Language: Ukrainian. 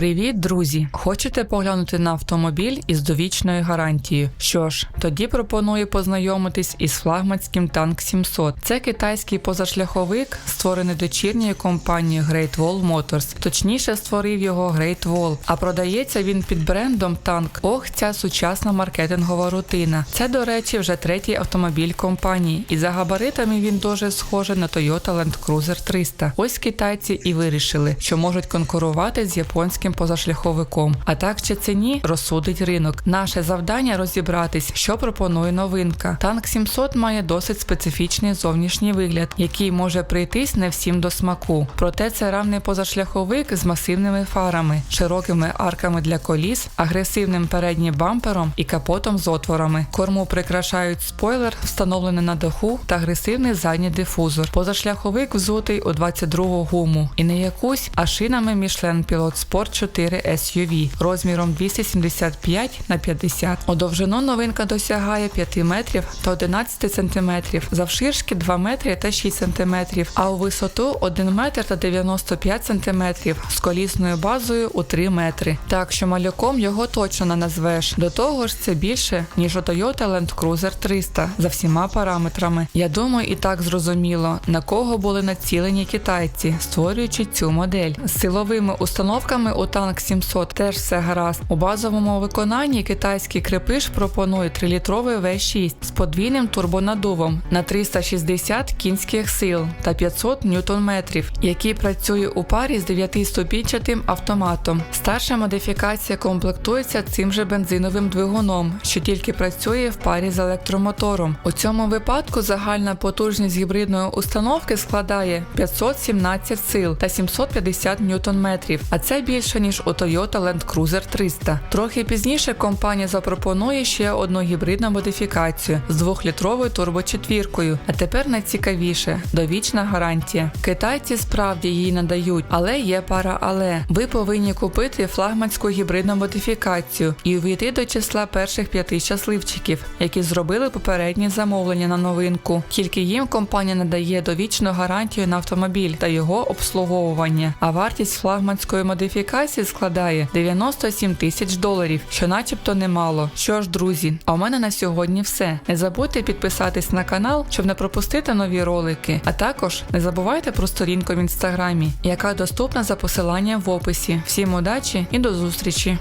Привіт, друзі! Хочете поглянути на автомобіль із довічною гарантією? Що ж, тоді пропоную познайомитись із флагманським танк 700. Це китайський позашляховик, створений дочірньою компанією Great Wall Motors. Точніше, створив його Great Wall, а продається він під брендом танк. Ох, ця сучасна маркетингова рутина. Це, до речі, вже третій автомобіль компанії, і за габаритами він дуже схожий на Toyota Land Cruiser 300. Ось китайці і вирішили, що можуть конкурувати з японським позашляховиком. А так чи це ні, розсудить ринок. Наше завдання розібратись, що пропонує новинка. Танк 700 має досить специфічний зовнішній вигляд, який може прийтись не всім до смаку. Проте це равний позашляховик з масивними фарами, широкими арками для коліс, агресивним переднім бампером і капотом з отворами. Корму прикрашають спойлер, встановлений на даху, та агресивний задній дифузор. Позашляховик взутий у 22 гуму і не якусь, а шинами Michelin Pilot Sport 4 SUV розміром 275 на 50. У довжину новинка досягає 5 метрів та 11 сантиметрів, завширшки 2 метри та 6 сантиметрів, а у висоту 1 метр та 95 сантиметрів з колісною базою у 3 метри. Так що малюком його точно не назвеш. До того ж, це більше ніж у Toyota Land Cruiser 300 за всіма параметрами. Я думаю, і так зрозуміло, на кого були націлені китайці, створюючи цю модель. З силовими установками у танк 700 теж все гаразд. У базовому виконанні китайський крепиш пропонує 3-літровий V6 з подвійним турбонадувом на 360 кінських сил та 500 ньютон-метрів, який працює у парі з 9-ступінчатим автоматом. Старша модифікація комплектується цим же бензиновим двигуном, що тільки працює в парі з електромотором. У цьому випадку загальна потужність гібридної установки складає 517 сил та 750 ньютон-метрів, а це більше ніж у Toyota Land Cruiser 300. Трохи пізніше компанія запропонує ще одну гібридну модифікацію з 2-літровою турбочетвіркою. А тепер найцікавіше довічна гарантія. Китайці справді її надають, але є пара але. Ви повинні купити флагманську гібридну модифікацію і увійти до числа перших п'яти щасливчиків, які зробили попередні замовлення на новинку. Тільки їм компанія надає довічну гарантію на автомобіль та його обслуговування. А вартість флагманської модифікації складає 97 тисяч доларів, що начебто немало. Що ж, друзі, а у мене на сьогодні все. Не забудьте підписатись на канал, щоб не пропустити нові ролики. А також не забувайте про сторінку в інстаграмі, яка доступна за посиланням в описі. Всім удачі і до зустрічі!